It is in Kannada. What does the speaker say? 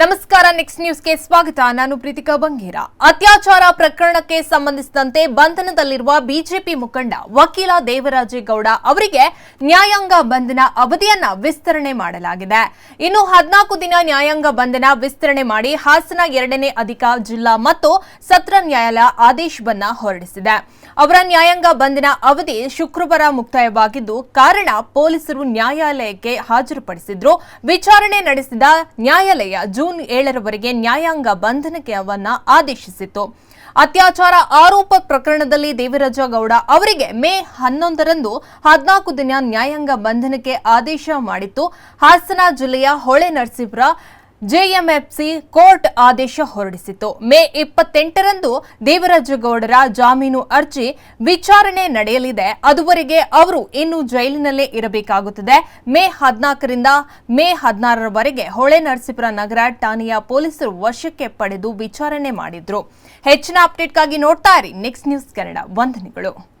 ನಮಸ್ಕಾರ ನೆಕ್ಸ್ಟ್ ನ್ಯೂಸ್ಗೆ ಸ್ವಾಗತ. ನಾನು ಪ್ರೀತಿಕಾ ಬಂಗೇರ. ಅತ್ಯಾಚಾರ ಪ್ರಕರಣಕ್ಕೆ ಸಂಬಂಧಿಸಿದಂತೆ ಬಂಧನದಲ್ಲಿರುವ ಬಿಜೆಪಿ ಮುಖಂಡ ವಕೀಲ ದೇವರಾಜೇಗೌಡ ಅವರಿಗೆ ನ್ಯಾಯಾಂಗ ಬಂಧನ ಅವಧಿಯನ್ನ ವಿಸ್ತರಣೆ ಮಾಡಲಾಗಿದೆ. ಇನ್ನು ಹದಿನಾಲ್ಕು ದಿನ ನ್ಯಾಯಾಂಗ ಬಂಧನ ವಿಸ್ತರಣೆ ಮಾಡಿ ಹಾಸನ ಎರಡನೇ ಅಧಿಕ ಜಿಲ್ಲಾ ಮತ್ತು ಸತ್ರ ನ್ಯಾಯಾಲಯ ಆದೇಶವನ್ನ ಹೊರಡಿಸಿದೆ. ಅವರ ನ್ಯಾಯಾಂಗ ಬಂಧನ ಅವಧಿ ಶುಕ್ರವಾರ ಮುಕ್ತಾಯವಾಗಿದ್ದು, ಕಾರಣ ಪೊಲೀಸರು ನ್ಯಾಯಾಲಯಕ್ಕೆ ಹಾಜರುಪಡಿಸಿದ್ರು. ವಿಚಾರಣೆ ನಡೆಸಿದ ನ್ಯಾಯಾಲಯ ಜೂನ್ ಏಳರವರೆಗೆ ನ್ಯಾಯಾಂಗ ಬಂಧನಕ್ಕೆ ಅವನ್ನ ಆದೇಶಿಸಿತ್ತು. ಅತ್ಯಾಚಾರ ಆರೋಪ ಪ್ರಕರಣದಲ್ಲಿ ದೇವರಾಜ ಗೌಡ ಅವರಿಗೆ ಮೇ ಹನ್ನೊಂದರಂದು ಹದಿನಾಲ್ಕು ದಿನ ನ್ಯಾಯಾಂಗ ಬಂಧನಕ್ಕೆ ಆದೇಶ ಮಾಡಿತ್ತು. ಹಾಸನ ಜಿಲ್ಲೆಯ ಹೊಳೆ ನರಸೀಪುರ ಜೆಎಂಎಫ್ಸಿ ಕೋರ್ಟ್ ಆದೇಶ ಹೊರಡಿಸಿತ್ತು. ಮೇ ಇಪ್ಪತ್ತೆಂಟರಂದು ದೇವರಾಜಗೌಡರ ಜಾಮೀನು ಅರ್ಜಿ ವಿಚಾರಣೆ ನಡೆಯಲಿದೆ. ಅದುವರೆಗೆ ಅವರು ಇನ್ನು ಜೈಲಿನಲ್ಲೇ ಇರಬೇಕಾಗುತ್ತದೆ. ಮೇ ಹದಿನಾಲ್ಕರಿಂದ ಮೇ ಹದಿನಾರರವರೆಗೆ ಹೊಳೆ ನರಸೀಪುರ ನಗರ ಠಾಣೆಯ ಪೊಲೀಸರು ವಶಕ್ಕೆ ಪಡೆದು ವಿಚಾರಣೆ ಮಾಡಿದ್ರು. ಹೆಚ್ಚಿನ ಅಪ್ಡೇಟ್ಗಾಗಿ ನೋಡ್ತಾ ಇರಿ. Next news Kannada. ವಂದನೆಗಳು.